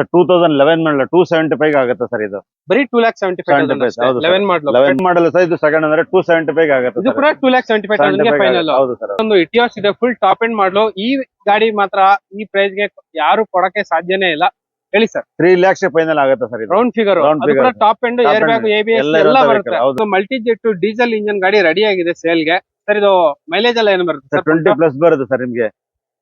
Sir two thousand eleven model two seventy five ಆಗುತ್ತೆ sir ಇದು. ಬರೀ two lakh seventy 75 five. Eleven model eleven model? Sir ಇದು second ಅಂದ್ರೆ two seventy five ಆಗುತ್ತೆ ಇದು. ಕೂಡ two lakh seventy five 75 final ಹೌದು ಸರ್ ಒಂದು ಇಟಿಯೋಸ್ ಇದೆ ಫುಲ್ ಟಾಪ್ ಎಂಡ್ ಮಾಡಲು. ಈ ಗಾಡಿ ಮಾತ್ರ ಈ ಪ್ರೈಸ್ಗೆ ಯಾರು ಕೊಡಕ್ಕೆ ಸಾಧ್ಯನೇ ಇಲ್ಲ. ಹೇಳಿ ಸರ್ ತ್ರೀ ಲ್ಯಾಕ್ಸ್ ಫೈನಲ್ ಆಗುತ್ತೆ sir round figure. Top end air bag. ABS ಎಲ್ಲ ಬರುತ್ತೆ. ಮಲ್ಟಿ ಜೆಟ್ ಡೀಸೆಲ್ ಇಂಜಿನ್ ಗಾಡಿ ರೆಡಿ ಆಗಿದೆ ಸೇಲ್ಗೆ. ಸರ್ ಇದು ಮೈಲೇಜ್ ಎಲ್ಲ ಏನು ಬರುತ್ತೆ? ಟ್ವೆಂಟಿ ಪ್ಲಸ್ ಬರುತ್ತೆ ಸರ್ ನಿಮ್ಗೆ.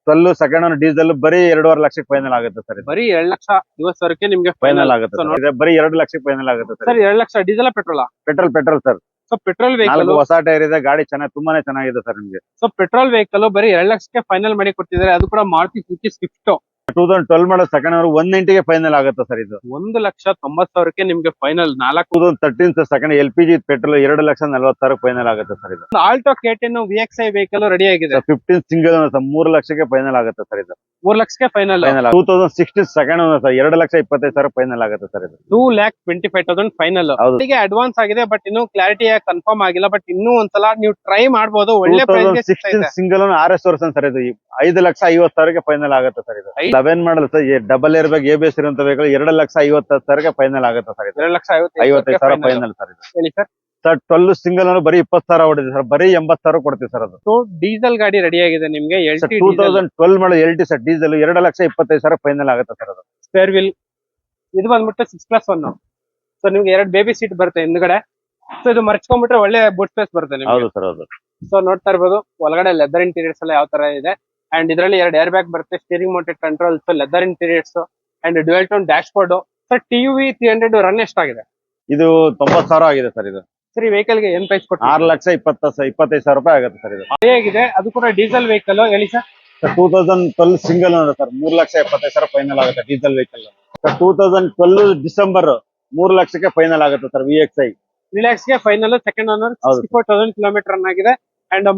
ಟ್ವೆಲ್ ಸೆಕೆಂಡ್ ಹ್ಯಾಂಡ್ ಡೀಸೆಲ್ ಬರೀ ಎರಡೂವರೆ ಲಕ್ಷಕ್ಕೆ ಫೈನಲ್ ಆಗುತ್ತೆ ಸರ್ ಬರೀ ಎರಡ್ ಲಕ್ಷ ಇವತ್ತವರೆಗೆ ನಿಮ್ಗೆ ಫೈನಲ್ ಆಗುತ್ತೆ So, sir. ನೋಡಿ. ಇದೆ ಬರೀ ಎರಡು ಲಕ್ಷಕ್ಕೆ ಫೈನಲ್ ಆಗುತ್ತೆ ಸರ್. ಸರ್ ಎರಡ್ lakh diesel petrol petrol petrol sir. So petrol vehicle ನಾಲ್ಕು ಹೊಸ ಟೈರ್ ಇದೆ ಗಾಡಿ ಚೆನ್ನಾಗಿ ತುಂಬಾನೇ ಚೆನ್ನಾಗಿದೆ ಸರ್ ನಿಮ್ಗೆ. ಸೊ ಪೆಟ್ರೋಲ್ ವೆಹಿಕಲ್ ಬರೀ ಎರಡು ಲಕ್ಷಕ್ಕೆ ಫೈನಲ್ ಮಾಡಿ ಕೊಡ್ತಿದ್ದಾರೆ ಅದು ಕೂಡ Maruti Suzuki Swift two thousand twelve model second owner one ನೈಂಟಿಗೆ final ಆಗುತ್ತೆ ಸರ್ ಇದು. ಒಂದು ಲಕ್ಷ ತೊಂಬತ್ ಸಾವಿರಕ್ಕೆ ನಿಮ್ಗೆ ಫೈನಲ್ ನಾಲ್ಕು two thousand thirteen second L P G petrol ಎರಡು ಲಕ್ಷ ನಲ್ವತ್ತಾರು ಫೈನಲ್ ಆಗುತ್ತೆ ಸರ್ ಇದು. Alto K ten V X I vehicle ready ಆಗಿದೆ ಫಿಫ್ಟೀನ್ ಸಿಂಗಲ್ ಮೂರು ಲಕ್ಷಕ್ಕೆ ಫೈನಲ್ ಆಗುತ್ತೆ ಸರ್ ಇದು. ಮೂರ್ ಲಕ್ಷಕ್ಕೆ final final two thousand sixteen second sir ಎರಡು ಲಕ್ಷ ಇಪ್ಪತ್ತೈದು ಸಾವಿರ ಫೈನಲ್ ಆಗುತ್ತೆ ಸರ್ ಇದು. Two lakh twenty five thousand final ಈಗ ಅಡ್ವಾನ್ಸ್ ಆಗಿದೆ ಬಟ್ ಇನ್ನು ಕ್ಲಾರಿಟಿ ಕನ್ಫರ್ಮ್ ಆಗಿಲ್ಲ ಬಟ್ ಇನ್ನೂ ಒಂದ್ಸಲ ನೀವು ಟ್ರೈ ಮಾಡಬಹುದು ಒಳ್ಳೆ ಪ್ರೈಸ್ಗೆ ಸಿಗ್ತಾ ಸಿಕ್ಸ್ಟೀನ್ ಇದೆ. Single R S version sir ಇದು. ಐದು ಲಕ್ಷ ಐವತ್ತು ಸಾವಿರಕ್ಕೆ ಫೈನಲ್ ಆಗುತ್ತೆ ಸರ್ ಇದು. Eleven model sir double air ಬೇಕು ಎ ಬಿ ಎಸ್ ಇರುವಂತ ವೆಹಿಕಲ್ ಎರಡು ಲಕ್ಷ ಐವತ್ತು ಸಾವಿರಕ್ಕೆ ಫೈನಲ್ ಆಗುತ್ತೆ ಸರ್ ಇದು. ಎರಡು ಲಕ್ಷ ಐವತ್ತೈದು ಸಾವಿರ ಫೈನಲ್ ಸರ್ ಇದು. ಹೇಳಿ ಸರ್. ಸರ್ ಟ್ವೆಲ್ ಸಿಂಗಲ್ ಅಂದ್ರೆ ಬರೀ ಇಪ್ಪತ್ತು ಸಾವಿರ ಹೊಡಿದೆ ಸರ್. ಬರೀ ಎಂಬತ್ತು ಸಾವಿರ ಕೊಡ್ತೀವಿ ಸರ್ ಅದು. ಡೀಸೆಲ್ ಗಾಡಿ ರೆಡಿ ಆಗಿದೆ ನಿಮ್ಗೆ? L sir T two thousand twelve model L T sir diesel ಎರಡು ಲಕ್ಷ ಇಪ್ಪತ್ತೈದು ಸಾವಿರ ಫೈನಲ್ ಆಗುತ್ತೆ ಸರ್ ಅದು. ಸ್ಪೇರ್ ವಿಲ್ ಇದು ಬಂದ್ಬಿಟ್ಟು ಸಿಕ್ಸ್ ಪ್ಲಸ್ ಒನ್ ಸೊ ನಿಮ್ಗೆ ಎರಡು ಬೇಬಿ ಸೀಟ್ ಬರುತ್ತೆ ಹಿಂದ್ಗಡೆ. ಸೊ ಇದು ಮರ್ಚ್ಕೊಂಡ್ಬಿಟ್ರೆ ಒಳ್ಳೆ ಬುಟ್ ಸ್ಪೇಸ್ ಬರುತ್ತೆ ನಿಮ್ಗೆ. ಹೌದು ಸರ್ ಹೌದು. ಸೊ ನೋಡ್ತಾ ಇರ್ಬೋದು ಒಳಗಡೆ ಲೆದರ್ ಇಂಟೀರಿಯರ್ಸ್ ಎಲ್ಲ ಯಾವ ತರ ಇದೆ. ಅಂಡ್ ಇದರಲ್ಲಿ ಎರಡು ಏರ್ ಬ್ಯಾಗ್ ಬರುತ್ತೆ steering mounted controls leather interiors and dual tone dashboard sir T V three hundred run ಎಷ್ಟಾಗಿದೆ? ಇದು ತೊಂಬತ್ತು ಸಾವಿರ ಆಗಿದೆ ಸರ್ ಇದು. ಸರ್ ಈ ವೆಹಿಕಲ್ಗೆ ಏನ್ ಪ್ರೈಸ್ ಆರು ಆರ್ ಲಕ್ಷ ಇಪ್ಪತ್ತ ಇಪ್ಪತ್ತೈದು ಸಾವಿರ ರೂಪಾಯಿ ಆಗುತ್ತೆ ಸರ್ ಇದು. ಹೇಗಿದೆ? ಅದು ಕೂಡ ಡೀಸೆಲ್ ವೆಹಿಕಲ್ ಹೇಳಿ sir sir two thousand twelve single ಅಂದ್ರೆ ಸರ್ ಮೂರು ಲಕ್ಷ ಎಪ್ಪತ್ತೈದು ಸಾವಿರ ಫೈನಲ್ ಆಗುತ್ತೆ diesel vehicle sir two thousand twelve December ಮೂರ್ ಲಕ್ಷಕ್ಕೆ ಫೈನಲ್ ಆಗುತ್ತೆ sir V X I ರಿಲ್ಯಾಕ್ಸ್ಗೆ final second owner four thousand kilometre run ಆಗಿದೆ. And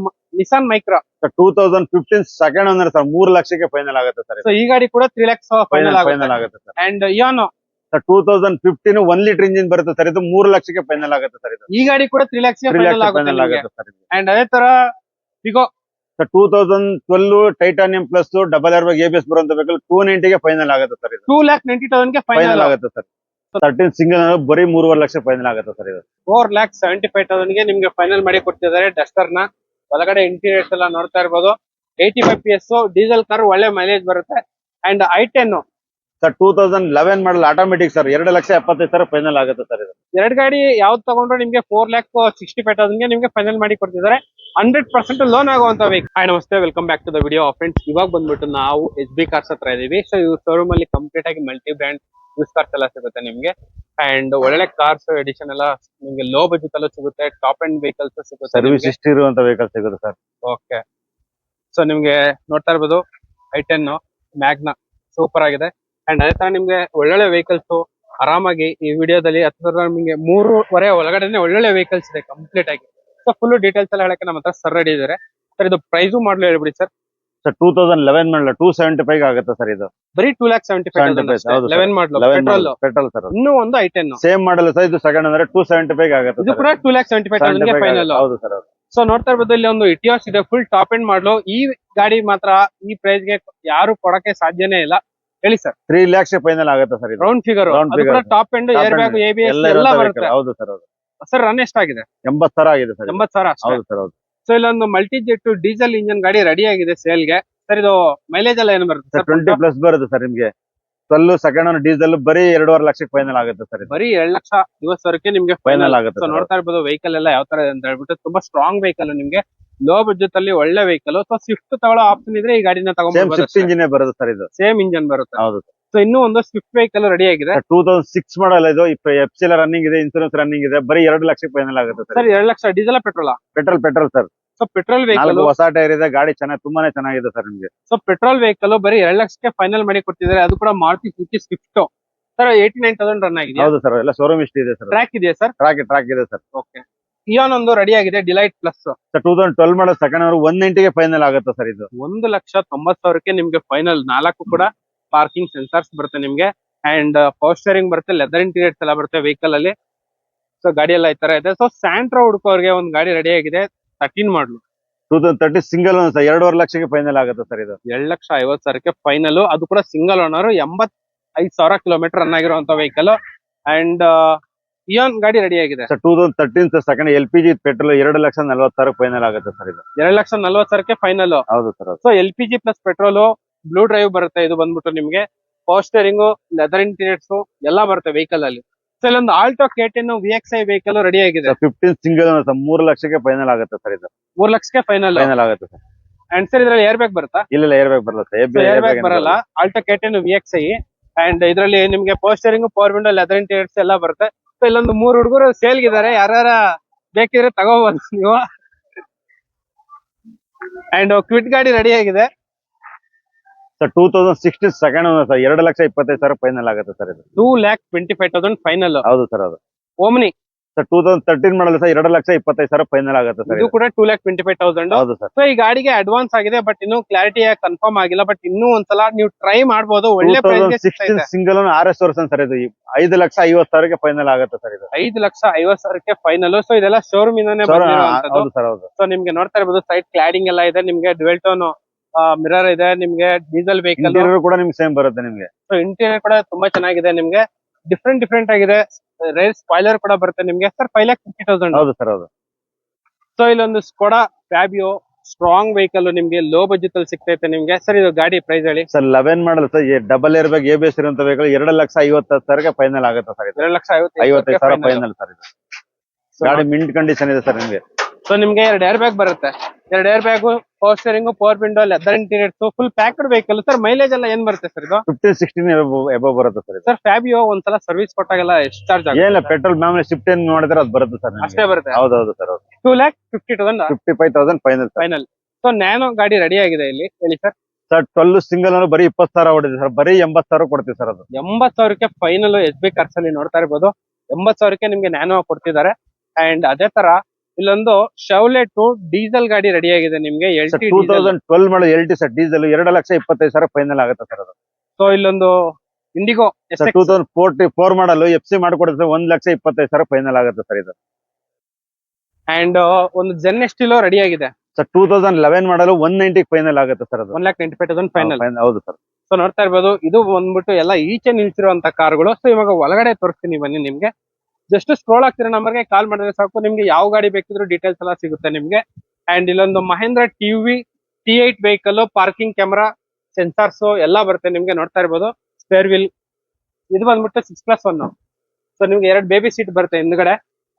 Nissan Micra sir two thousand fifteen second owner sir ಮೂರ್ ಲಕ್ಷಕ್ಕೆ ಫೈನಲ್ ಆಗುತ್ತೆ sir so ಈ ಗಾಡಿ ಕೂಡ ತ್ರೀ ಲ್ಯಾಕ್ಸ್ ಫೈನಲ್ ಫೈನಲ್ ಆಗುತ್ತೆ. Sir. And Eon sir two thousand fifteen one litre engine ಬರುತ್ತೆ sir ಇದು ಮೂರು ಲಕ್ಷಕ್ಕೆ ಫೈನಲ್ ಆಗುತ್ತೆ ಸರ್ ಇದು. ಈ ಗಾಡಿ ಕೂಡ three lakhs three final lakhs ಆಗುತ್ತೆ ಫೈನಲ್ ಆಗುತ್ತೆ ಸರ್ ಇದು. ಅಂಡ್ ಅದೇ ತರ Figo sir two thousand twelve titanium plus double air A B S ಬರುವಂತ ವೆಹಿಕಲ್ ಟೂ ನೈಂಟಿಗೆ ಫೈನಲ್ ಆಗುತ್ತೆ ಸರ್ ಇದು. ಟೂ ಲ್ಯಾಕ್ ನೈಂಟಿ ತೌಸಂಡ್ಗೆ ಫೈನಲ್ ಫೈನಲ್ ಆಗುತ್ತೆ. ಸರ್ ತರ್ಟೀನ್ ಸಿಂಗಲ್ ಬರೀ ಮೂರುವರೆ ಲಕ್ಷ ಫೈನಲ್ ಆಗುತ್ತೆ ಸರ್ ಇದು. ಫೋರ್ ಲ್ಯಾಕ್ ಸೆವೆಂಟಿ ಫೈವ್ ತೌಸಂಡ್ಗೆ ನಿಮ್ಗೆ ಫೈನಲ್ ಮಾಡಿ ಕೊಡ್ತಿದ್ದಾರೆ ಡಸ್ಟರ್ನ. ಒಳಗಡೆ ಇಂಟೀರಿಯರ್ಸ್ ಎಲ್ಲ ನೋಡ್ತಾ ಇರ್ಬೋದು. Eighty five P S diesel car ಒಳ್ಳೆ ಮೈಲೇಜ್ ಬರುತ್ತೆ. And I ten sir two thousand eleven model automatic sir ಎರಡು ಲಕ್ಷ ಎಪ್ಪತ್ತೈದು ಸಾವಿರ ಫೈನಲ್ ಆಗುತ್ತೆ ಸರ್ ಇದು. ಎರಡು ಗಾಡಿ ಯಾವ್ದು ತಗೊಂಡ್ರು ನಿಮಗೆ ಫೋರ್ ಲ್ಯಾಕ್ ಸಿಕ್ಸ್ಟಿ ಫೈವ್ ತೌಸಂಡ್ಗೆ ನಿಮಗೆ ಫೈನಲ್ ಮಾಡಿ ಕೊಡ್ತಿದ್ದಾರೆ. ಹಂಡ್ರೆಡ್ ಪರ್ಸೆಂಟ್ ಲೋನ್ ಆಗುವಂತ ವೆಹಿಕಲ್ ಹಾಯ್ ನಮಸ್ತೆ welcome back to the video friends ಇವಾಗ ಬಂದ್ಬಿಟ್ಟು ನಾವು ಎಚ್ ಬಿ ಕಾರ್ಸ್ ಹತ್ರ ಇದೀವಿ. ಸೊ ಇವ್ ಶೋರೂಮ್ ಅಲ್ಲಿ ಕಂಪ್ಲೀಟ್ ಆಗಿ ಮಲ್ಟಿ ಬ್ರ್ಯಾಂಡ್ ಯೂಸ್ ಕಾರ್ಸ್ ಎಲ್ಲ ಸಿಗುತ್ತೆ ನಿಮಗೆ. ಅಂಡ್ ಒಳ್ಳೆ ಕಾರ್ಸ್ ಎಡಿಷನ್ ಎಲ್ಲ ನಿಮಗೆ ಲೋ ಬಜೆಟ್ ಅಲ್ಲೂ ಸಿಗುತ್ತೆ. ಟಾಪ್ ಅಂಡ್ ವೆಹಿಕಲ್ಸ್ ಸಿಗುತ್ತೆ ಸರ್ವಿಸ್ ಇಷ್ಟ ಇರುವಂತ ವೆಹಿಕಲ್ ಸಿಗುತ್ತೆ ಸರ್. ಓಕೆ ಸೊ ನಿಮಗೆ ನೋಡ್ತಾ ಇರ್ಬೋದು ಐ ಟೆನ್ ಮ್ಯಾಗ್ನ ಸೂಪರ್ ಆಗಿದೆ. ಅಂಡ್ ಅದೇ ತರ ನಿಮ್ಗೆ ಒಳ್ಳೊಳ್ಳೆ ವೆಹಿಕಲ್ಸ್ ಆರಾಮಾಗಿ ಈ ವಿಡಿಯೋದಲ್ಲಿ ಹತ್ರ ನಿಮ್ಗೆ ಮೂರುವರೆ ಒಳಗಡೆನೆ ಒಳ್ಳೊಳ್ಳೆ ವೆಹಿಕಲ್ಸ್ ಇದೆ ಕಂಪ್ಲೀಟ್ ಆಗಿ. ಸೊ ಫುಲ್ ಡೀಟೇಲ್ಸ್ ಎಲ್ಲ ಹೇಳಕ್ಕೆ ನಮ್ಮ ಹತ್ರ ಸರ್ ರೆಡಿ ಇದ್ದಾರೆ ಸರ್ ಇದು ಪ್ರೈಸು ಮಾಡ್ಲು ಹೇಳ್ಬಿಡಿ sir sir two thousand eleven model two seventy five ಆಗುತ್ತೆ ಸರ್ ಇದು. ಬರೀ two lakh seventy 75, five. Eleven model petrol petrol sir ಇನ್ನೂ ಒಂದು I ten same model sir ಇದು ಸೆಕೆಂಡ್ ಅಂದ್ರೆ ಟೂ ಸೆವೆಂಟಿ ಫೈವ್ ಆಗುತ್ತೆ ಇದು. ಕೂಡ ಟೂ ಲ್ಯಾಕ್ ಸೆವೆಂಟಿ ಫೈವ್ 75 ಗೆ ಫೈನಲ್ ಹೌದು ಸರ್ ಸೊ ನೋಡ್ತಾ ಇರ್ಬೋದು ಇಲ್ಲಿ ಒಂದು ಇಟಿಯೋಸ್ ಇದೆ ಫುಲ್ ಟಾಪ್ ಎಂಡ್ ಮಾಡಲು ಈ ಗಾಡಿ ಮಾತ್ರ ಈ ಪ್ರೈಸ್ಗೆ ಯಾರು ಕೊಡಕ್ಕೆ ಸಾಧ್ಯನೇ ಇಲ್ಲ. ಹೇಳಿ ಸರ್. ತ್ರೀ ಲ್ಯಾಕ್ಸ್ ಫೈನಲ್ ಆಗುತ್ತೆ ಸರ್ ಇದು. ರೌಂಡ್ ಫಿಗರ್ Round ಅದು figure. Top end air bag. ABS ಎಲ್ಲ ಎಲ್ಲ ಇರುವಂತ ಬರುತ್ತೆ. vehicle. ಹೌದು ಸರ್ ಹೌದು. ಸರ್ ರನ್ ಎಷ್ಟಾಗಿದೆ ಎಂಬತ್ತು ಸಾವಿರ ಆಗಿದೆ ಸರ್ ಇದು. ಎಂಬತ್ ಸಾವಿರ ಅಷ್ಟೇ. ಹೌದು ಸರ್ ಹೌದು. ಸೊ ಇಲ್ಲೊಂದು ಮಲ್ಟಿ ಜೆಟ್ ಡೀಸೆಲ್ ಇಂಜಿನ್ ಗಾಡಿ ರೆಡಿ ಆಗಿದೆ ಸೇಲ್ಗೆ. ಸರ್ ಇದು ಮೈಲೇಜ್ ಎಲ್ಲ ಏನು ಬರುತ್ತೆ? ಸರ್ ಟ್ವೆಂಟಿ ಪ್ಲಸ್ ಬರುತ್ತೆ ಸರ್ ನಿಮ್ಗೆ. ಟ್ವೆಲ್ ಸೆಕೆಂಡ್ ಅನ್ನು ಡೀಸೆಲ್ ಬರೀ ಎರಡೂವರೆ ಲಕ್ಷಕ್ಕೆ ಫೈನಲ್ ಆಗುತ್ತೆ ಸರ್ ಬರಿ ಬರೀ ಎರಡ್ ಲಕ್ಷ ಇವತ್ತವರೆಗೆ ನಿಮ್ಗೆ ಫೈನಲ್ ಫೈನಲ್ ಆಗುತ್ತೆ ಸೊ sir. ನೋಡ್ತಾ ಇರ್ಬೋದು ವೆಹಿಕಲ್ ಎಲ್ಲ ಯಾವ ತರ ಇದೆ ಅಂತ ಹೇಳ್ಬಿಟ್ಟು ತುಂಬಾ ಸ್ಟ್ರಾಂಗ್ ವೆಹಿಕಲ್ ನಿಮ್ಗೆ. ಲೋ ಬಜೆಟ್ ಅಲ್ಲಿ ಒಳ್ಳೆ ವೆಹಿಕಲ್ ಸೊ ಸ್ವಿಫ್ಟ್ ತಗೊಳ್ಳೋ ಆಪ್ಷನ್ ಇದ್ರೆ ಈ ಗಾಡಿನ ಸೇಮ್ ತಗೊಂಡ್ಬೋದು ಸಿಕ್ಸ್ ಇಂಜಿನ್ ಬರುತ್ತೆ ಸರ್ ಇದು. ಸೇಮ್ ಇಂಜಿನ್ ಬರುತ್ತೆ. ಹೌದು ಸೊ ಇನ್ನು ಒಂದು ಸ್ವಿಫ್ಟ್ ವೆಹಿಕಲ್ ರೆಡಿ ಆಗಿದೆ. ಟೂ ತೌಸಂಡ್ ಸಿಕ್ಸ್ ಮಾಡಲ್ ಇದು. ಎಫ್ ಸಿ ರನ್ನಿಂಗ್ ಇದೆ ಇನ್ಸೂರೆನ್ಸ್ ರನ್ನಿಂಗ್ ಇದೆ. ಬರೀ ಎರಡು ಲಕ್ಷಕ್ಕೆ ಫೈನಲ್ ಆಗುತ್ತೆ ಸರ್ ಸರ್ ಎರಡ್ lakh diesel petrol petrol petrol sir so petrol vehicle ನಾಲ್ಕು ಹೊಸ ಟೈರ್ ಇದೆ. ಗಾಡಿ ಚೆನ್ನಾಗಿ ತುಂಬಾನೇ ಚೆನ್ನಾಗಿದೆ ಸರ್ ನಿಮಗೆ. ಸೊ ಪೆಟ್ರೋಲ್ ವೆಹಿಕಲ್ ಬರೀ ಎರಡ್ ಲಕ್ಷಕ್ಕೆ ಫೈನಲ್ ಮಾಡಿ ಕೊಟ್ಟಿದ್ದಾರೆ. ಅದು ಕೂಡ Maruti Suzuki Swift sir eighty nine thousand run ಆಗಿದೆ. ಹೌದು ಸರ್ ಎಲ್ಲ ಶೋರೂಮ್ ಇಷ್ಟ ಇದೆ ಸರ್ ಟ್ರ್ಯಾಕ್ ಇದೆಯಾ ಸರ್ ಟ್ರ್ಯಾಕ್ ಟ್ರಾಕ್ ಇದೆ ಸರ್ ಓಕೆ ಇಯಾನ್ ಒಂದು ರೆಡಿ ಆಗಿದೆ delight plus sir two thousand twelve model second owner one ನೈಂಟಿಗೆ final ಆಗುತ್ತೆ ಸರ್ ಇದು. ಒಂದು ಲಕ್ಷ ತೊಂಬತ್ ಸಾವಿರಕ್ಕೆ ನಿಮ್ಗೆ ಫೈನಲ್ ನಾಲ್ಕು ಕೂಡ ಪಾರ್ಕಿಂಗ್ ಸೆನ್ಸರ್ಸ್ ಬರುತ್ತೆ ನಿಮ್ಗೆ. ಅಂಡ್ ಪವರ್ ಸ್ಟೇರಿಂಗ್ ಬರುತ್ತೆ ಲೆದರ್ ಇಂಟೀರಿಯರ್ಸ್ ಎಲ್ಲ ಬರುತ್ತೆ ವೆಹಿಕಲ್ ಅಲ್ಲಿ. ಸೊ ಗಾಡಿ ಎಲ್ಲ ಈ ತರ ಇದೆ. ಸೊ ಸ್ಯಾಂಟ್ರೋ ಹುಡುಕೋರಿಗೆ ಒಂದು ಗಾಡಿ ರೆಡಿ ಆಗಿದೆ thirteen model two thousand thirty single sir ಎರಡೂವರೆ ಲಕ್ಷಕ್ಕೆ ಫೈನಲ್ ಆಗುತ್ತೆ ಸರ್ ಇದು. ಎರಡ್ ಲಕ್ಷ ಐವತ್ ಸಾವಿರಕ್ಕೆ ಫೈನಲ್ ಅದು ಕೂಡ ಸಿಂಗಲ್ ಓನರ್ ಎಂಬತ್ ಐದ್ ಸಾವಿರ ಕಿಲೋಮೀಟರ್ ರನ್ ಆಗಿರುವಂತ ವೆಹಿಕಲ್ ಅಂಡ್ ಇಯಾನ್ ಗಾಡಿ ರೆಡಿ ಆಗಿದೆ. Sir two thousand thirteen second L P G petrol ಎರಡು ಲಕ್ಷ ನಲ್ವತ್ತಾರು ಫೈನಲ್ ಆಗುತ್ತೆ ಸರ್ ಇದು. ಎರಡ್ ಲಕ್ಷ ನಲ್ವತ್ ಸಾವಿರಕ್ಕೆ ಫೈನಲ್ ಹೌದು sir so L P G plus petrol blue drive ಬರುತ್ತೆ ಇದು ಬಂದ್ಬಿಟ್ಟು ನಿಮ್ಗೆ. ಪವರ್ ಸ್ಟೇರಿಂಗು ಲೆದರ್ ಇಂಟೀರಿಯರ್ಸ್ ಎಲ್ಲ ಬರುತ್ತೆ ವೆಹಿಕಲ್ ಅಲ್ಲಿ. ಸೊ ಇಲ್ಲೊಂದು Alto K ten V X I vehicle ready ಆಗಿದೆ. ಫಿಫ್ಟೀನ್ ಸಿಂಗಲ್ ಸರ್ ಮೂರು ಲಕ್ಷಕ್ಕೆ ಫೈನಲ್ ಆಗುತ್ತೆ ಸರ್ ಇದು. ಮೂರ್ ಲಕ್ಷಕ್ಕೆ ಫೈನಲ್ ಫೈನಲ್ ಆಗುತ್ತೆ ಸರ್. ಅಂಡ್ ಸರ್ ಇದ್ರಲ್ಲಿ ಏರ್ ಬ್ಯಾಗ್ ಬರುತ್ತಾ? ಇಲ್ಲ ಏರ್ ಬ್ಯಾಗ್ ಬರಲ್ಲ ಏರ್ ಬ್ಯಾಗ್ ಬರಲ್ಲ. Alto K ten V X I and ಇದರಲ್ಲಿ ನಿಮ್ಗೆ power steering power window leather interiors ಎಲ್ಲ ಬರುತ್ತೆ. ಇಲ್ಲೊಂದು ಮೂರು ಹುಡುಗರು ಸೇಲ್ ಗಿದ್ದಾರೆ ಯಾರ್ಯಾರ ಬೇಕಿದ್ರೆ ತಗೋಬಹುದು ನೀವು. ಅಂಡ್ ಕ್ವಿಟ್ ಗಾಡಿ ರೆಡಿ ಆಗಿದೆ. Sir two thousand sixteen second sir ಎರಡು ಲಕ್ಷ ಇಪ್ಪತ್ತೈದು ಸಾವಿರ ಫೈನಲ್ ಆಗುತ್ತೆ ಸರ್ ಇದು. Two lakh twenty five thousand final ಹೌದು ಸರ್ ಅದು Omni sir two thousand thirteen model sir ಎರಡು ಲಕ್ಷ ಇಪ್ಪತ್ತೈದು ಸಾವಿರ ಫೈನಲ್ ಆಗುತ್ತೆ ಸರ್ ಇದು ಕೂಡ two lakh twenty five thousand ಹೌದು ಸರ್. ಸೊ ಈ ಗಾಡಿಗೆ ಅಡ್ವಾನ್ಸ್ ಆಗಿದೆ ಬಟ್ ಇನ್ನು ಕ್ಲಾರಿಟಿ ಕನ್ಫರ್ಮ್ ಆಗಿಲ್ಲ ಬಟ್ ಇನ್ನೂ ಒಂದ್ಸಲ ನೀವು ಟ್ರೈ ಮಾಡಬಹುದು ಒಳ್ಳೆ sixteen single R S version sir ಇದು. ಐದು ಲಕ್ಷ ಐವತ್ತು ಸಾವಿರಕ್ಕೆ ಫೈನಲ್ ಆಗುತ್ತೆ ಸರ್ ಇದು. ಐದು ಲಕ್ಷ ಐವತ್ತು ಸಾವಿರಕ್ಕೆ ಫೈನಲ್ ಸೊ ಇದೆಲ್ಲ ಶೋರೂಮ್ ಇಂದಾನೆ ಸರ್ ಹೌದು ಸರ್ ಹೌದು. ಸೊ ನಿಮ್ಗೆ ನೋಡ್ತಾ ಇರ್ಬೋದು ಸೈಡ್ ಕ್ಲಾಡಿಂಗ್ ಎಲ್ಲ ಇದೆ ನಿಮ್ಗೆ ಡ್ವೆಲ್ ಟೋನ್ ಮಿರರ್ ಇದೆ ನಿಮ್ಗೆ ಡೀಸೆಲ್ ವೆಹಿಕಲ್ ಕೂಡ ನಿಮ್ಗೆ ಸೇಮ್ ಬರುತ್ತೆ ನಿಮ್ಗೆ. ಸೊ ಇಂಟೀರಿಯರ್ ಕೂಡ ತುಂಬಾ ಚೆನ್ನಾಗಿದೆ ನಿಮ್ಗೆ ಡಿಫ್ರೆಂಟ್ ಡಿಫ್ರೆಂಟ್ ಆಗಿದೆ. ರೇರ್ ಸ್ಪಾಯ್ಲರ್ ಕೂಡ ಬರುತ್ತೆ ನಿಮ್ಗೆ. Sir five lakh fifty thousand ಹೌದು ಸರ್ ಹೌದು. ಸೊ ಇಲ್ಲೊಂದು ಸ್ಕೋಡಾ ಫ್ಯಾಬಿಯೋ ಸ್ಟ್ರಾಂಗ್ ವೆಹಿಕಲ್ ನಿಮ್ಗೆ ಲೋ ಬಜೆಟ್ ಅಲ್ಲಿ ಸಿಗ್ತೈತೆ ನಿಮ್ಗೆ. ಸರ್ ಇದು ಗಾಡಿ ಪ್ರೈಸ್ ಹೇಳಿ. Sir eleven model sir double air bag A B S ಇರುವಂತ ವೆಹಿಕಲ್ ಎರಡು ಲಕ್ಷ ಐವತ್ತು ಸಾವಿರಕ್ಕೆ ಫೈನಲ್ ಆಗುತ್ತೆ ಸರ್ ಇದು. ಎರಡು ಲಕ್ಷ ಐವತ್ತೈದು ಸಾವಿರ ಫೈನಲ್ ಸರ್ ಇದು. ಗಾಡಿ ಮಿಂಟ್ ಕಂಡೀಷನ್ ಇದೆ ಸರ್ ನಿಮ್ಗೆ. ಸೊ ನಿಮ್ಗೆ ಎರಡು ಏರ್ ಬ್ಯಾಗ್ ಬರುತ್ತೆ. ಎರಡು air bag power steering power window leather interiors full packed vehicle sir mileage ಎಲ್ಲ ಏನ್ ಬರುತ್ತೆ ಸರ್ ಇದು? ಫಿಫ್ಟೀನ್ ಸಿಕ್ಸ್ಟೀನ್ ಎಬೋ ಬರುತ್ತೆ ಸರ್ ಸರ್ ಫ್ಯಾಬಿಯೋ ಒಂದ್ಸಲ ಸರ್ವಿಸ್ ಕೊಟ್ಟಾಗೆಲ್ಲ ಎಷ್ಟು ಚಾರ್ಜ್ ಏನಿಲ್ಲ ಇಲ್ಲ ಪೆಟ್ರೋಲ್ ಮಾಮೂಲಿ ಶಿಫ್ಟ್ ಏನ್ ಮಾಡಿದ್ರೆ ಅದು ಬರುತ್ತೆ ಸರ್ ಅಷ್ಟೇ ಬರುತ್ತೆ? ಹೌದು ಹೌದು. ಸರ್ ಹೌದು two lakh fifty thousand fifty five thousand final final so Nano ಗಾಡಿ ರೆಡಿ ಆಗಿದೆ ಇಲ್ಲಿ. ಹೇಳಿ ಸರ್ ಸರ್ ಟ್ವೆಲ್ ಸಿಂಗಲ್ ಅನ್ನು ಬರೀ ಇಪ್ಪತ್ತು ಸಾವಿರ ಹೊಡಿದೆ ಸರ್ ಬರೀ ಎಂಬತ್ತು ಸಾವಿರ ಕೊಡ್ತೀವಿ ಸರ್ ಅದು. ಎಂಬತ್ ಸಾವಿರಕ್ಕೆ ಫೈನಲ್ ಎಸ್ ಬಿ ಖರ್ಚಲ್ಲಿ ನೋಡ್ತಾ ಇರ್ಬೋದು. ಎಂಬತ್ ಸಾವಿರಕ್ಕೆ ನಿಮ್ಗೆ ನ್ಯಾನೋ ಕೊಡ್ತಿದ್ದಾರೆ. ಅಂಡ್ ಅದೇ ತರ ಇಲ್ಲೊಂದು ಶೌಲೆ ಟು ಡೀಸೆಲ್ ಗಾಡಿ ರೆಡಿ ಆಗಿದೆ ನಿಮ್ಗೆ L sir T two thousand twelve model L T sir diesel ಎರಡು ಲಕ್ಷ ಇಪ್ಪತ್ತೈದು ಸಾವಿರ ಫೈನಲ್ ಆಗುತ್ತೆ ಸರ್ ಅದು. ಸೊ ಇಲ್ಲೊಂದು Indigo sir two thousand forty four model F C ಮಾಡಿಕೊಡುತ್ತೆ ಒಂದ್ ಲಕ್ಷ ಇಪ್ಪತ್ತೈದು ಸಾವಿರ ಫೈನಲ್ ಆಗುತ್ತೆ ಸರ್ ಇದು. ಅಂಡ್ ಒಂದು ಜೆನ್ ಎಸ್ಟಿಲ್ ರೆಡಿ ಆಗಿದೆ sir two thousand eleven model one ninety final ಆಗುತ್ತೆ ಸರ್ ಅದು. One lakh ninety five thousand final ಹೌದು ಸರ್. ಸೊ ನೋಡ್ತಾ ಇರ್ಬೋದು ಇದು ಬಂದ್ಬಿಟ್ಟು ಎಲ್ಲ ಈಚೆ ನಿಲ್ಸಿರುವಂತ ಕಾರ್ಗಳು. ಸೊ ಇವಾಗ ಒಳಗಡೆ ತೋರಿಸ್ತೀನಿ ಬನ್ನಿ ನಿಮ್ಗೆ. ಜಸ್ಟ್ ಸ್ಕ್ರೋಲ್ ಆಗ್ತಿರೋ ನಂಬರ್ಗೆ ಕಾಲ್ ಮಾಡಿದ್ರೆ ಸಾಕು. ನಿಮ್ಗೆ ಯಾವ ಗಾಡಿ ಬೇಕಿದ್ರು ಡೀಟೇಲ್ಸ್ ಎಲ್ಲ ಸಿಗುತ್ತೆ ನಿಮ್ಗೆ. ಅಂಡ್ ಇಲ್ಲೊಂದು Mahindra TV T eight vehicle parking camera sensors ಎಲ್ಲ ಬರುತ್ತೆ ನಿಮ್ಗೆ ನೋಡ್ತಾ ಇರ್ಬೋದು. ಸ್ಪೇರ್ ವಿಲ್ ಇದು ಬಂದ್ಬಿಟ್ಟು ಸಿಕ್ಸ್ ಪ್ಲಸ್ ಒನ್ ಸೊ ನಿಮ್ಗೆ ಎರಡು ಬೇಬಿ ಸೀಟ್ ಬರುತ್ತೆ ಹಿಂದ್ಗಡೆ.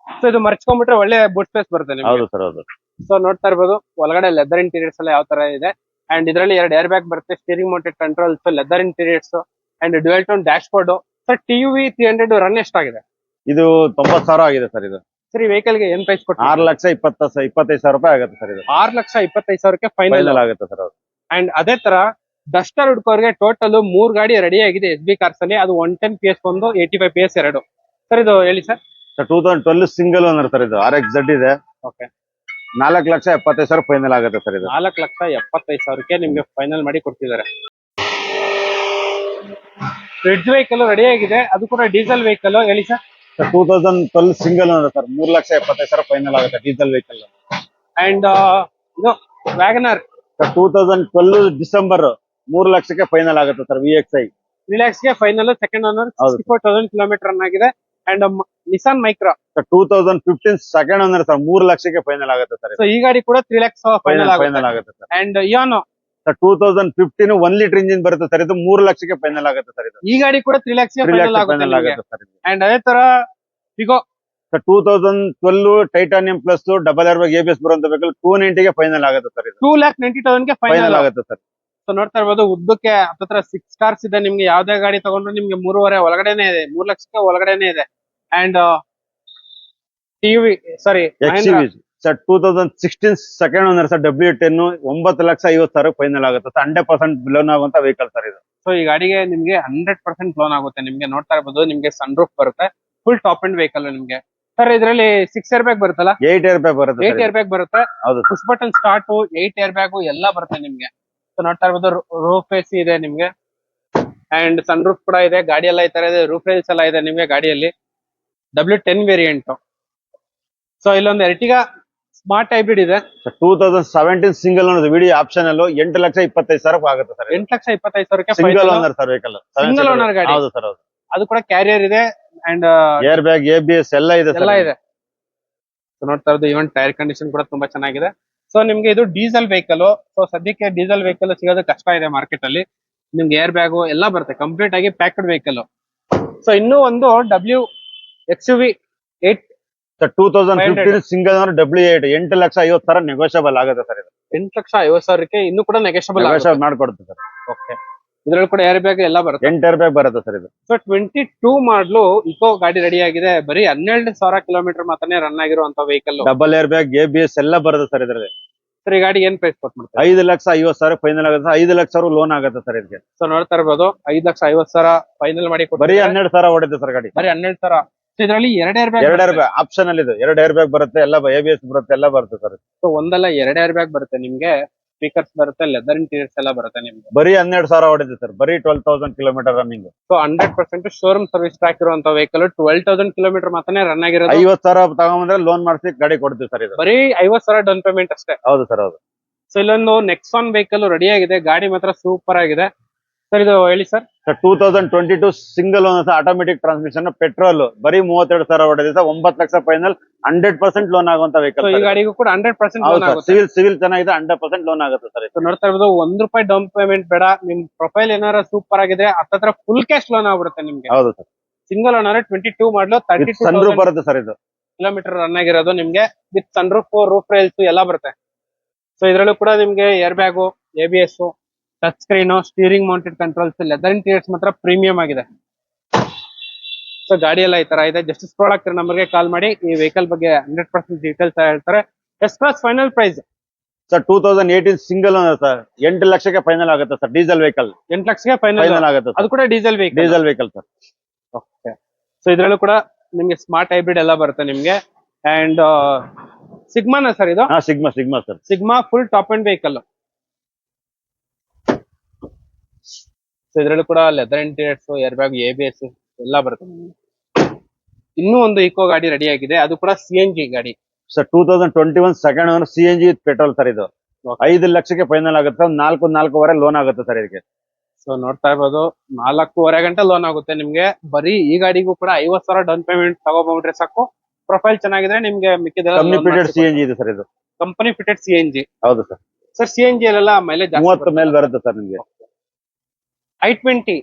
ಸೊ ಇದು ಮರ್ಚ್ಕೊಂಡ್ಬಿಟ್ರೆ ಒಳ್ಳೆ ಬೂಟ್ ಸ್ಪೇಸ್ ಬರುತ್ತೆ ನಿಮ್ಗೆ. ಹೌದು ಸರ್ ಹೌದು. ಸೊ ನೋಡ್ತಾ ಇರ್ಬೋದು. ಒಳಗಡೆ ಲೆದರ್ ಇಂಟೀರಿಯರ್ಸ್ ಎಲ್ಲ ಯಾವ ತರ ಇದೆ. ಅಂಡ್ ಇದರಲ್ಲಿ ಎರಡು ಏರ್ ಬ್ಯಾಗ್ ಬರುತ್ತೆ steering mounted controls leather interiors and dual tone dashboard sir T V three hundred run ಎಷ್ಟಾಗಿದೆ? ಇದು ತೊಂಬತ್ ಸಾವಿರ ಆಗಿದೆ ಸರ್ ಇದು. ಸರ್ ವೆಹಿಕಲ್ಗೆ ಏನ್ ಪ್ರೈಸ್ ಕೊಟ್ಟು ಆರು ಲಕ್ಷ ಇಪ್ಪತ್ತ ಇಪ್ಪತ್ತೈದು ಸಾವಿರ ರೂಪಾಯಿ ಆಗುತ್ತೆ ಸರ್ ಇದು. ಆರು ಲಕ್ಷ ಇಪ್ಪತ್ತೈದು ಸಾವಿರಕ್ಕೆ ಫೈನಲ್ ಫೈನಲ್ ಆಗುತ್ತೆ ಸರ್ ಅದು. ಅಂಡ್ ಅದೇ ತರ ಡಸ್ಟರ್ ಹುಡ್ಕೋರ್ಗೆ ಟೋಟಲ್ ಮೂರ್ ಗಾಡಿ ರೆಡಿ ಆಗಿದೆ ಎಸ್ ಬಿ ಕಾರ್ಸ್ ಅಲ್ಲಿ. ಅದು ಒನ್ ಟೆನ್ ಪಿ ಎಸ್ ಒಂದು ಏಯ್ಟಿ ಫೈವ್ ಪಿ ಎಸ್ ಎರಡು. ಸರ್ ಇದು ಹೇಳಿ sir sir two thousand twelve single owner sir ಇದು. ಆರ್ ಎಕ್ಸ್ ಜಡ್ ಇದೆ. ಓಕೆ ನಾಲ್ಕು ಲಕ್ಷ ಎಪ್ಪತ್ತೈದು ಸಾವಿರ ಫೈನಲ್ ಆಗುತ್ತೆ ಸರ್ ಇದು. ನಾಲ್ಕು ಲಕ್ಷ ಎಪ್ಪತ್ತೈದು ಸಾವಿರಕ್ಕೆ ನಿಮ್ಗೆ ಫೈನಲ್ ಮಾಡಿ ಕೊಡ್ತಿದ್ದಾರೆ. ಫ್ರಿಡ್ಜ್ ವೆಹಿಕಲ್ ರೆಡಿ ಆಗಿದೆ. ಅದು ಕೂಡ ಡೀಸೆಲ್ ವೆಹಿಕಲ್ ಹೇಳಿ sir two thousand twelve single owner sir. ಮೂರು ಲಕ್ಷ ಎಪ್ಪತ್ತೈದು ಸಾವಿರ ಫೈನಲ್ ಆಗುತ್ತೆ ಡೀಸೆಲ್ ವೆಹಿಕಲ್ ಅಂಡ್ ಇದು WagonR sir two thousand twelve December ಮೂರು ಲಕ್ಷಕ್ಕೆ ಫೈನಲ್ ಆಗುತ್ತೆ sir V X I ರಿಲ್ಯಾಕ್ಸ್ಗೆ final second owner four thousand kilometre run ಆಗಿದೆ. And Nissan Micra sir two thousand fifteen second owner sir ಮೂರು ಲಕ್ಷಕ್ಕೆ final ಆಗುತ್ತೆ sir so ಈ ಗಾಡಿ ಕೂಡ ತ್ರೀ ಲ್ಯಾಕ್ಸ್ ಫೈನಲ್ ಫೈನಲ್ ಆಗುತ್ತೆ. Sir. And ಇಯಾನೋ sir two thousand fifteen one litre engine ಬರುತ್ತೆ sir. ಇದು ಮೂರು ಲಕ್ಷಕ್ಕೆ ಫೈನಲ್ ಆಗುತ್ತೆ ಸರ್ ಇದು. ಈ ಗಾಡಿ ಕೂಡ ತ್ರೀ ಲ್ಯಾಕ್ಸ್ ತ್ರೀ ಫೈನಲ್ ಆಗುತ್ತೆ ಫೈನಲ್ ಆಗುತ್ತೆ ಸರ್ ಇದು. ಅಂಡ್ ಅದೇ ತರ ಸಿಗೋ sir two thousand twelve titanium plus double R A B S ಬರುವಂತ ವೆಹಿಕಲ್ ಟೂ ನೈಂಟಿಗೆ ಫೈನಲ್ ಆಗುತ್ತೆ ಸರ್ ಇದು. ಟೂ ಲ್ಯಾಕ್ ನೈಂಟಿ ತೌಸಂಡ್ಗೆ ಫೈನಲ್ ಆಗುತ್ತೆ. ಸರ್. ಸೊ ನೋಡ್ತಾ ಇರ್ಬೋದು ಉದ್ದಕ್ಕೆ ಹತ್ತತ್ರ ಸಿಕ್ಸ್ ಕಾರ್ಸ್ ಇದೆ ನಿಮ್ಗೆ. ಯಾವ್ದೇ ಗಾಡಿ ತಗೊಂಡ್ರು ನಿಮ್ಗೆ ಮೂರುವರೆ ಒಳಗಡೆನೆ ಇದೆ. ಮೂರ್ ಲಕ್ಷಕ್ಕೆ ಒಳಗಡೆನೆ ಇದೆ. And TV sorry sir two thousand sixteen second owner sir W ten ಒಂಬತ್ತು ಲಕ್ಷ ಐವತ್ತು ಸಾವಿರ ಫೈನಲ್ ಆಗುತ್ತೆ. ಸರ್ ಹಂಡ್ರೆಡ್ ಪರ್ಸೆಂಟ್ ಲೋನ್ ಆಗುವಂತ ವೆಹಿಕಲ್ ಸರ್ ಇದು. ಸೊ ಈ ಗಾಡಿಗೆ ನಿಮಗೆ ಹಂಡ್ರೆಡ್ ಪರ್ಸೆಂಟ್ ಲೋನ್ ಆಗುತ್ತೆ. ನಿಮ್ಗೆ ನೋಡ್ತಾ ಇರ್ಬೋದು ನಿಮಗೆ ಸನ್ ರೂಫ್ ಬರುತ್ತೆ. ಫುಲ್ ಟಾಪ್ ಅಂಡ್ ವೆಹಿಕಲ್ ನಿಮ್ಗೆ. ಸರ್ ಇದರಲ್ಲಿ ಸಿಕ್ಸ್ ಏರ್ ಬ್ಯಾಗ್ ಬರುತ್ತಲ್ಲ? ಏಟ್ ಏರ್ ಬ್ಯಾಗ್ ಬರುತ್ತೆ ಏಟ್ ಏರ್ ಬ್ಯಾಗ್ ಬರುತ್ತೆ. ಹೌದು push button start eight air bag ಎಲ್ಲ ಬರುತ್ತೆ ನಿಮಗೆ. ಸೊ ನೋಡ್ತಾ ಇರ್ಬೋದು ರೂಫ್ ಎಸಿ ಇದೆ ನಿಮ್ಗೆ. ಅಂಡ್ ಸನ್ ರೂಫ್ ಕೂಡ ಇದೆ ಗಾಡಿ ಎಲ್ಲ ಈ ತರ ಇದೆ ರೂಫ್ ರೈಲ್ಸ್ ಎಲ್ಲ ಇದೆ ನಿಮಗೆ ಗಾಡಿಯಲ್ಲಿ. ಡಬ್ಲ್ಯೂ ಟೆನ್ ವೇರಿಯಂಟ್ ಸೊ ಇಲ್ಲೊಂದು ಎರ್ಟಿಗಾ ಸ್ಮಾರ್ಟ್ ಹೈಬ್ರಿಡ್ ಇದೆ. ಟೂ ತೌಸಂಡ್ ಸೆವೆಂಟೀನ್ ಸಿಂಗಲ್ ಅನ್ನೋದು ವಿಡಿಯೋ ಆಪ್ಷನ್ ಅಲ್ಲೂ ಎಂಟು ಲಕ್ಷ ಇಪ್ಪತ್ತೈದು ಸಾವಿರ ಆಗುತ್ತೆ ಸರ್ ಎಂಟು ಲಕ್ಷ ಇಪ್ಪತ್ತೈದು ಸಾವಿರಕ್ಕೆ single owner sir vehicle single owner ಗಾಡಿ. ಹೌದು ಸರ್ ಹೌದು. ಅದು ಕೂಡ ಕ್ಯಾರಿಯರ್ ಇದೆ and air bag A B S ಎಲ್ಲ ಇದೆ ಎಲ್ಲ ಇದೆ. ನೋಡ್ತಾ ಇರೋದು ಇವನ್ ಟೈರ್ ಕಂಡೀಷನ್ ಕೂಡ ತುಂಬಾ ಚೆನ್ನಾಗಿದೆ. ಸೊ ನಿಮ್ಗೆ ಇದು ಡೀಸೆಲ್ ವೆಹಿಕಲ್ ಸೊ ಸದ್ಯಕ್ಕೆ ಡೀಸೆಲ್ ವೆಹಿಕಲ್ ಸಿಗೋದು ಕಷ್ಟ ಇದೆ ಮಾರ್ಕೆಟ್ ಅಲ್ಲಿ. ನಿಮ್ಗೆ ಏರ್ ಬ್ಯಾಗು ಎಲ್ಲ ಬರುತ್ತೆ. ಕಂಪ್ಲೀಟ್ ಆಗಿ ಪ್ಯಾಕ್ಡ್ ವೆಹಿಕಲ್ ಸೊ ಇನ್ನೂ ಒಂದು W X U V two thousand 500. Fifteen single ಅಂದ್ರೆ ಡಬ್ಲ್ಯೂ ಏಟ್ ಎಂಟು ಲಕ್ಷ ಐವತ್ತು ಸಾವಿರ ನೆಗೋಷಿಯಬಲ್ ಆಗುತ್ತೆ ಸರ್ ಇದು. ಎಂಟು ಲಕ್ಷ ಐವತ್ತು ಸಾವಿರಕ್ಕೆ ಇನ್ನೂ ಕೂಡ ನೆಗೆಷಬಲ್ ನೆಗೋಷಿಯಬಲ್ ಮಾಡಿಕೊಡುತ್ತೆ ಸರ್ ಓಕೆ ಇದ್ರಲ್ಲಿ ಕೂಡ ಏರ್ ಬ್ಯಾಗ್ ಎಲ್ಲ ಬರುತ್ತೆ. ಎಂಟು ಏರ್ ಬ್ಯಾಗ್ ಬರುತ್ತೆ ಸರ್ ಇದು. So twenty two model Eco ಗಾಡಿ ರೆಡಿ ಆಗಿದೆ. ಬರೀ ಹನ್ನೆರಡು ಸಾವಿರ ಕಿಲೋಮೀಟರ್ ಮಾತ್ರನೇ ರನ್ ಆಗಿರುವಂತ vehicle double air bag A B S ಎಲ್ಲ ಬರುತ್ತೆ ಸರ್ ಇದ್ರಲ್ಲಿ. ಸರ್ ಈ ಗಾಡಿ ಏನ್ ಪ್ರೈಸ್ ಕೊಟ್ ಮಾಡ್ತಾರೆ? ಐದು ಲಕ್ಷ ಐವತ್ತು ಸಾವಿರ ಫೈನಲ್ ಆಗುತ್ತೆ ಐದು ಲಕ್ಷ ಸಾವಿರ ಲೋನ್ ಆಗುತ್ತೆ ಸರ್ ಇದಕ್ಕೆ. ಸೊ ನೋಡ್ತಾ ಇರ್ಬೋದು. ಐದು ಲಕ್ಷ ಐವತ್ ಸಾವಿರ ಫೈನಲ್ ಮಾಡಿ ಬರೀ. ಹನ್ನೆರಡು ಸಾವಿರ ಹೊಡಿದೆ ಸರ್ ಗಾಡಿ. ಬರೀ ಹನ್ನೆರಡು ಸಾವಿರ. ಇದರಲ್ಲಿ ಎರಡು ಏರ್ ಬ್ಯಾಗ್ ಎರಡು ಏರ್ ಬ್ಯಾಗ್ ಆಪ್ಷನ್ ಅಲ್ಲಿ ಇದು. ಎರಡು ಏರ್ ಬ್ಯಾಗ್ ಬರುತ್ತೆ ಎಲ್ಲ ಎ ಬಿ ಎಸ್ ಬರುತ್ತೆ ಎಲ್ಲ ಬರುತ್ತೆ ಸರ್ ಸೊ ಒಂದಲ್ಲ ಎರಡು ಏರ್ ಬ್ಯಾಗ್ ಬರುತ್ತೆ ನಿಮ್ಗೆ. ಸ್ಪೀಕರ್ಸ್ ಬರುತ್ತೆ ಲೆದರ್ ಇಂಟೀರಿಯರ್ಸ್ ಎಲ್ಲ ಬರುತ್ತೆ ನಿಮ್ಗೆ. ಬರೀ ಹನ್ನೆರಡು ಸಾವಿರ ಹೊಡಿದೆ ಸರ್ ಬರೀ twelve thousand kilometre running so hundred percent showroom service track ಇರುವಂತ ವೆಹಿಕಲ್ ಟ್ವೆಲ್ ತೌಸಂಡ್ ಕಿಲೋಮೀಟರ್ ಮಾತ್ರ ರನ್ ಆಗಿರೋದು. ಐವತ್ತು ಸಾವಿರ ತಗೊಂಡ್ರೆ ಲೋನ್ ಮಾಡಿಸಿ ಗಾಡಿ ಕೊಡ್ತೀವಿ ಸರ್ ಇದು. ಬರೀ ಐವತ್ ಸಾವಿರ ಡೌನ್ ಪೇಮೆಂಟ್ ಅಷ್ಟೇ. ಹೌದು ಸರ್ ಹೌದು. ಸೊ ಇಲ್ಲೊಂದು ನೆಕ್ಸಾನ್ ವೆಹಿಕಲ್ ರೆಡಿ ಆಗಿದೆ. ಗಾಡಿ ಮಾತ್ರ ಸೂಪರ್ ಆಗಿದೆ. ಸರ್ ಇದು ಹೇಳಿ sir. Sir two thousand twenty two single owner automatic transmission petrol ಬರೀ ಮೂವತ್ತೆರಡು ಸಾವಿರ ಹೊಡೆದಿದೆ ಸರ್. ಒಂಬತ್ತು lakh final hundred percent loan ಆಗುವಂತ ವೆಹಿಕಲ್ ಈ ಗಾಡಿಗೂ ಕೂಡ ಹಂಡ್ರೆಡ್ ಪರ್ಸೆಂಟ್ ಸಿವಿಲ್ ಸಿವಿಲ್ ಚೆನ್ನಾಗಿದೆ ಹಂಡ್ರೆಡ್ ಪರ್ಸೆಂಟ್ ಲೋನ್ ಆಗುತ್ತೆ ಸರ್ ನೋಡ್ತಾ ಇರೋದು ಒಂದ್ ರೂಪಾಯಿ ಡೌನ್ ಪೇಮೆಂಟ್ ಬೇಡ. ನಿಮ್ ಪ್ರೊಫೈಲ್ ಏನಾರ ಸೂಪರ್ ಆಗಿದೆ ಹತ್ತತ್ರ ಫುಲ್ ಕ್ಯಾಶ್ ಲೋನ್ ಆಗ್ಬಿಡುತ್ತೆ ನಿಮ್ಗೆ. ಹೌದು sir. Single owner twenty two model thirty sun roof ಬರುತ್ತೆ ಸರ್ ಇದು. ಕಿಲೋಮೀಟರ್ ರನ್ ಆಗಿರೋದು ನಿಮ್ಗೆ. With sun roof roof rails ಎಲ್ಲ ಬರುತ್ತೆ. ಸೊ ಇದ್ರಲ್ಲೂ ಕೂಡ ನಿಮ್ಗೆ air bag A B S touch screen steering mounted controls leather interiors ಮಾತ್ರ ಪ್ರೀಮಿಯಂ ಆಗಿದೆ. ಸೊ ಗಾಡಿ ಎಲ್ಲ ಈ ತರ ಇದೆ. ಜಸ್ಟ್ ಸ್ಕ್ರೋಲ್ ಆಗ್ತಾರೆ ನಂಬರ್ಗೆ ಕಾಲ್ ಮಾಡಿ. ಈ ವೆಹಿಕಲ್ ಬಗ್ಗೆ ಹಂಡ್ರೆಡ್ ಪರ್ಸೆಂಟ್ ಡೀಟೇಲ್ಸ್ ಹೇಳ್ತಾರೆ. S plus final price sir two thousand eighteen single sir ಎಂಟು ಲಕ್ಷಕ್ಕೆ ಫೈನಲ್ ಆಗುತ್ತೆ ಸರ್ ಡೀಸೆಲ್ ವೆಹಿಕಲ್ ಎಂಟು ಲಕ್ಷಕ್ಕೆ ಫೈನಲ್ ಆಗುತ್ತೆ ಅದು ಕೂಡ diesel vehicle diesel vehicle sir okay so ಇದರಲ್ಲೂ ಕೂಡ ನಿಮ್ಗೆ ಸ್ಮಾರ್ಟ್ ಹೈಬ್ರಿಡ್ ಎಲ್ಲ ಬರುತ್ತೆ ನಿಮ್ಗೆ. ಅಂಡ್ ಸಿಗ್ಮಾನ ಸರ್ ಇದು? Sigma sigma sir sigma full top and vehicle so ಇದ್ರಲ್ಲೂ ಕೂಡ leather interiors air bag A B S ಎಲ್ಲ ಬರುತ್ತೆ. ಇನ್ನೂ ಒಂದು ಇಕೋ ಗಾಡಿ ರೆಡಿ ಆಗಿದೆ. ಅದು ಕೂಡ ಸಿ ಎನ್ ಜಿ ಗಾಡಿ. Sir two thousand twenty one second owner C N G petrol sir ಇದು. ಐದು ಲಕ್ಷಕ್ಕೆ ಫೈನಲ್ ಆಗುತ್ತೆ. ನಾಲ್ಕು ನಾಲ್ಕೂವರೆ ಲೋನ್ ಆಗುತ್ತೆ ಸರ್ ಇದಕ್ಕೆ. ಸೊ ನೋಡ್ತಾ ಇರ್ಬೋದು. ನಾಲ್ಕೂವರೆ ಗಂಟೆ ಲೋನ್ ಆಗುತ್ತೆ ನಿಮ್ಗೆ. ಬರೀ ಈ ಗಾಡಿಗೂ ಕೂಡ ಐವತ್ತು ಸಾವಿರ ಡೌನ್ ಪೇಮೆಂಟ್ ತಗೋಬಿಟ್ರೆ ಸಾಕು. ಪ್ರೊಫೈಲ್ ಚೆನ್ನಾಗಿದ್ರೆ ನಿಮ್ಗೆ ಮಿಕ್ಕಿದ ಸಿ ಎನ್ ಜಿ ಇದೆ ಸರ್ ಇದು. Company fitted C N G ಹೌದು sir sir C N G ಅಲ್ಲೆಲ್ಲ ಮೈಲೇಜ್ ಮೂವತ್ತು ಮೇಲೆ ಬರುತ್ತೆ ಸರ್ ನಿಮಗೆ. I twenty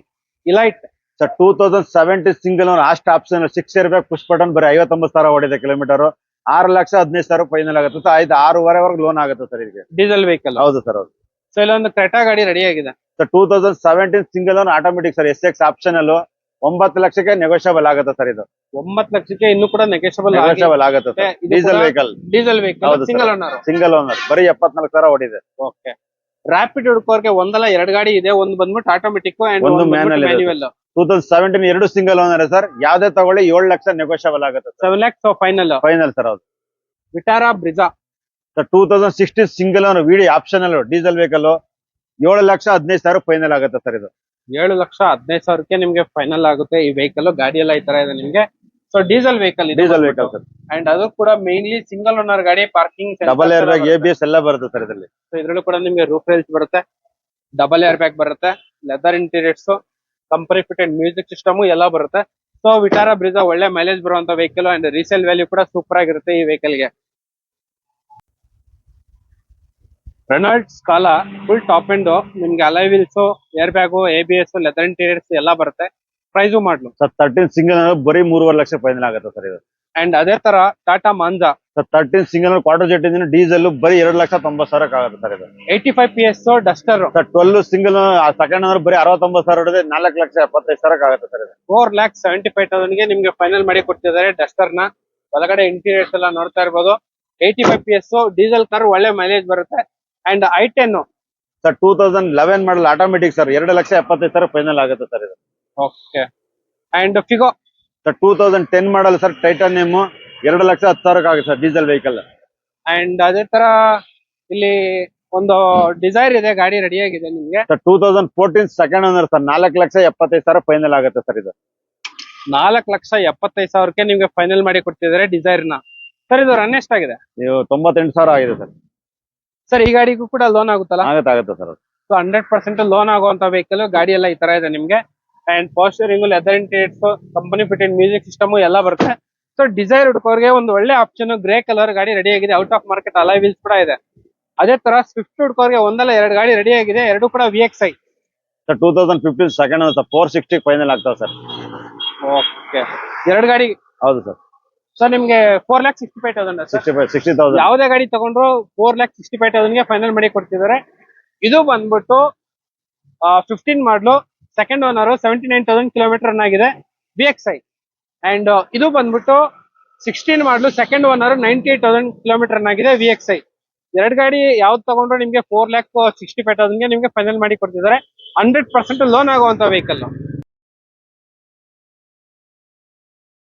Elite. Sir two thousand seventy single last ಅಷ್ಟು option six year back push button ಬರೀ ಐವತ್ತೊಂಬತ್ತು ಸಾವಿರ ಹೊಡಿದೆ ಕಿಲೋಮೀಟರ್ ಆರು ಲಕ್ಷ ಹದಿನೈದು ಸಾವಿರ ಫೈನಲ್ ಆಗುತ್ತೆ. ಸರ್ ಐದು ಆರೂವರೆವರೆಗೆ ಲೋನ್ ಆಗುತ್ತೆ ಸರ್ ಇದಕ್ಕೆ. ಡೀಸೆಲ್ ವೆಹಿಕಲ್ ಹೌದು ಸರ್ ಹೌದು. ಸೊ ಇಲ್ಲೊಂದು ಕ್ರೆಟಾ ಗಾಡಿ ರೆಡಿ ಆಗಿದೆ. Sir two thousand seventeen single loan automatic sir S X option ಅಲ್ಲೂ ಒಂಬತ್ತು ಲಕ್ಷಕ್ಕೆ ನೆಗೋಷಿಯಬಲ್ ಆಗುತ್ತೆ ಸರ್ ಇದು. ಒಂಬತ್ತು ಲಕ್ಷಕ್ಕೆ ಇನ್ನು ಕೂಡ ನೆಗೋಷಿಯಬಲ್ ನೆಗೋಷಿಯಬಲ್ ಆಗುತ್ತೆ diesel vehicle diesel vehicle single owner single owner ಬರೀ ಎಪ್ಪತ್ನಾಲ್ಕು ಸಾವಿರ ಹೊಡಿದೆ ಓಕೆ ರ್ಯಾಪಿಡ್ ಹುಡ್ಕೋರ್ಗೆ ಒಂದಲ್ಲ ಎರಡು ಗಾಡಿ ಇದೆ ಒಂದು ಬಂದ್ಬಿಟ್ಟು ಆಟೋಮೆಟಿಕ್ ಅಂಡ್ ಒಂದು ಒಂದು manual ಇದೆ. ಮ್ಯಾನ್ಯುವಲ್ ಟೂ ತೌಸಂಡ್ ಸೆವೆಂಟೀನ್ ಎರಡು ಸಿಂಗಲ್ ಓನರ್ ಸರ್. ಯಾವ್ದೇ ತಗೊಳ್ಳಿ ಏಳು ಲಕ್ಷ ನೆಗೋಷಿಯಬಲ್ ಆಗುತ್ತೆ sir. Seven lakhs final final sir ಹೌದು Vitara Brezza sir two thousand sixteen single owner VDi option ಅಲ್ಲೂ ಡೀಸೆಲ್ ವೆಹಿಕಲ್ ಏಳು ಲಕ್ಷ ಹದಿನೈದು ಸಾವಿರ ಫೈನಲ್ ಆಗುತ್ತೆ ಸರ್ ಇದು. ಏಳು ಲಕ್ಷ ಹದಿನೈದು ಸಾವಿರಕ್ಕೆ ನಿಮ್ಗೆ ಫೈನಲ್ ಆಗುತ್ತೆ ಈ ವೆಹಿಕಲ್ ಗಾಡಿ ಎಲ್ಲ ಈ ತರ ಇದೆ ನಿಮ್ಗೆ. ಸೊ ಡೀಸೆಲ್ ವೆಹಿಕಲ್ ಇದೆ ಡೀಸೆಲ್ ವೆಹಿಕಲ್ ಸರ್ ಅಂಡ್ ಅದು ಕೂಡ ಮೇನ್ಲಿ ಸಿಂಗಲ್ ಓನರ್ ಗಾಡಿ parking double air bag A B S ಎಲ್ಲ ಬರುತ್ತೆ ಸರ್ ಇದರಲ್ಲಿ. ಇದ್ರಲ್ಲೂ ಕೂಡ ನಿಮಗೆ ರೂಫ್ ರೇಲ್ಸ್ ಬರುತ್ತೆ ಡಬಲ್ ಏರ್ ಬ್ಯಾಗ್ ಬರುತ್ತೆ leather interiors company fitted music system ಎಲ್ಲ ಬರುತ್ತೆ. ಸೊ ವಿಟಾರಾ ಬ್ರಿಜಾ ಒಳ್ಳೆ ಮೈಲೇಜ್ ಬರುವಂತ ವೆಹಿಕಲ್ ಅಂಡ್ ರೀಸೇಲ್ ವ್ಯಾಲ್ಯೂ ಕೂಡ ಸೂಪರ್ ಆಗಿರುತ್ತೆ ಈ ವೆಹಿಕಲ್ಗೆ. Renault Scala full top end ನಿಮ್ಗೆ alloy wheels air bag A B S leather interiors ಎಲ್ಲ ಬರುತ್ತೆ. Price model. Sir thirteen single ಬರೀ ಮೂರುವರೆ ಲಕ್ಷ ಫೈನಲ್ ಆಗುತ್ತೆ ಸರ್ ಇದು. ಅಂಡ್ ಅದೇ ತರ Tata Manza sir thirteen single Quadrajet engine diesel ಬರೀ ಎರಡು ಲಕ್ಷ ತೊಂಬತ್ತು ಸಾವಿರಕ್ಕೆ ಆಗುತ್ತೆ ಸರ್ ಇದು. Eighty five P S Duster sir twelve single second ಅಂದ್ರೆ ಬರೀ ಅರವತ್ತೊಂಬತ್ತು ಸಾವಿರ ಹೊಡೆದ್ರೆ ನಾಲ್ಕು ಲಕ್ಷ ಎಪ್ಪತ್ತೈದು ಸಾವಿರಕ್ಕೆ ಆಗುತ್ತೆ ಸರ್ ಇದು. ಫೋರ್ ಲ್ಯಾಕ್ ಸೆವೆಂಟಿ ಫೈವ್ ತೌಸಂಡ್ಗೆ ನಿಮ್ಗೆ ಫೈನಲ್ ಮಾಡಿ ಕೊಡ್ತಿದ್ದಾರೆ ಡಸ್ಟರ್ನ. ಒಳಗಡೆ ಇಂಟೀರಿಯರ್ಸ್ ಎಲ್ಲ ನೋಡ್ತಾ ಇರ್ಬೋದು. Eighty five P S diesel car ಒಳ್ಳೆ ಮೈಲೇಜ್ ಬರುತ್ತೆ. And I ten sir two thousand eleven model automatic sir ಎರಡು ಲಕ್ಷ ಎಪ್ಪತ್ತೈದು ಸಾವಿರ ಫೈನಲ್ ಆಗುತ್ತೆ ಸರ್ ಇದು. Okay and Figo sir two thousand ten model sir titanium ಎರಡು ಲಕ್ಷ ಹತ್ತು ಸಾವಿರಕ್ಕೆ ಆಗುತ್ತೆ ಸರ್ ಡೀಸೆಲ್ ವೆಹಿಕಲ್ ಅಂಡ್ ಅದೇ ತರ ಇಲ್ಲಿ ಒಂದು ಡಿಸೈರ್ ಇದೆ ಗಾಡಿ ರೆಡಿ ಆಗಿದೆ ನಿಮ್ಗೆ? Sir two thousand fourteen second owner sir ನಾಲ್ಕು ಲಕ್ಷ ಎಪ್ಪತ್ತೈದು ಸಾವಿರ ಫೈನಲ್ ಆಗುತ್ತೆ ಸರ್ ಇದು. ನಾಲ್ಕು ಲಕ್ಷ ಎಪ್ಪತ್ತೈದು ಸಾವಿರಕ್ಕೆ ನಿಮ್ಗೆ ಫೈನಲ್ ಮಾಡಿ ಕೊಡ್ತಿದ್ದಾರೆ ಡಿಸೈರ್ನ. ಸರ್ ಇದು ರನ್ ಎಷ್ಟಾಗಿದೆ ನೀವು ತೊಂಬತ್ತೆಂಟು ಸಾವಿರ ಆಗಿದೆ ಸರ್ ಸರ್ ಈ ಗಾಡಿಗೂ ಕೂಡ ಲೋನ್ ಆಗುತ್ತಲ್ಲ? ಆಗುತ್ತೆ ಆಗತ್ತೆ sir so hundred percent loan ಆಗುವಂತ ವೆಹಿಕಲ್ ಗಾಡಿ ಎಲ್ಲ ಈ ತರ ಇದೆ ನಿಮ್ಗೆ. And ಪಾಸ್ಟರಿಂಗ್ leather company fitted music system ಎಲ್ಲ ಬರುತ್ತೆ. ಸೊ ಡಿಸೈರ್ ಹುಡ್ಕೋರ್ಗೆ ಒಂದು ಒಳ್ಳೆ ಆಪ್ಷನ್ ಗ್ರೇ ಕಲರ್ ಗಾಡಿ ರೆಡಿ ಆಗಿದೆ. Out of market alloy wheels ಕೂಡ ಇದೆ. ಅದೇ ತರ ಸ್ವಿಫ್ಟ್ ಹುಡ್ಕೋರ್ಗೆ ಒಂದಲ್ಲ ಎರಡು ಗಾಡಿ ರೆಡಿ ಆಗಿದೆ. ಎರಡು ಕೂಡ V X I sir two thousand fifteen second ಅಂತ ಫೋರ್ ಸಿಕ್ಸ್ಟಿ ಫೈನಲ್ ಆಗ್ತದೆ ಸರ್ ಓಕೆ ಎರಡು ಗಾಡಿ ಹೌದು ಸರ್ ಸರ್ ನಿಮಗೆ four lakh sixty five thousand sixty five sixty thousand ಯಾವುದೇ ಗಾಡಿ ತಗೊಂಡ್ರು ಫೋರ್ ಲ್ಯಾಕ್ ಸಿಕ್ಸ್ಟಿ ಫೈವ್ ತೌಸಂಡ್ಗೆ ಫೈನಲ್ ಮಾಡಿ ಕೊಡ್ತಿದ್ದಾರೆ. ಇದು ಬಂದ್ಬಿಟ್ಟು fifteen model second owner seventy nine thousand kilometre ಆಗಿದೆ ಬಿ ಎಕ್ಸ್ ಐ ಅಂಡ್ ಇದು ಬಂದ್ಬಿಟ್ಟು sixteen model second owner ninety eight thousand kilometre ಆಗಿದೆ ವಿ ಎಕ್ಸ್ ಐ ಎರಡು ಗಾಡಿ ಯಾವ್ದು ತಗೊಂಡ್ರು ನಿಮಗೆ ಫೋರ್ ಲ್ಯಾಕ್ ಸಿಕ್ಸ್ಟಿ ಫೈವ್ ತೌಸಂಡ್ಗೆ ನಿಮಗೆ ಫೈನಲ್ ಮಾಡಿ ಕೊಡ್ತಿದ್ದಾರೆ. ಹಂಡ್ರೆಡ್ ಪರ್ಸೆಂಟ್ ಲೋನ್ ಆಗುವಂತ ವೆಹಿಕಲ್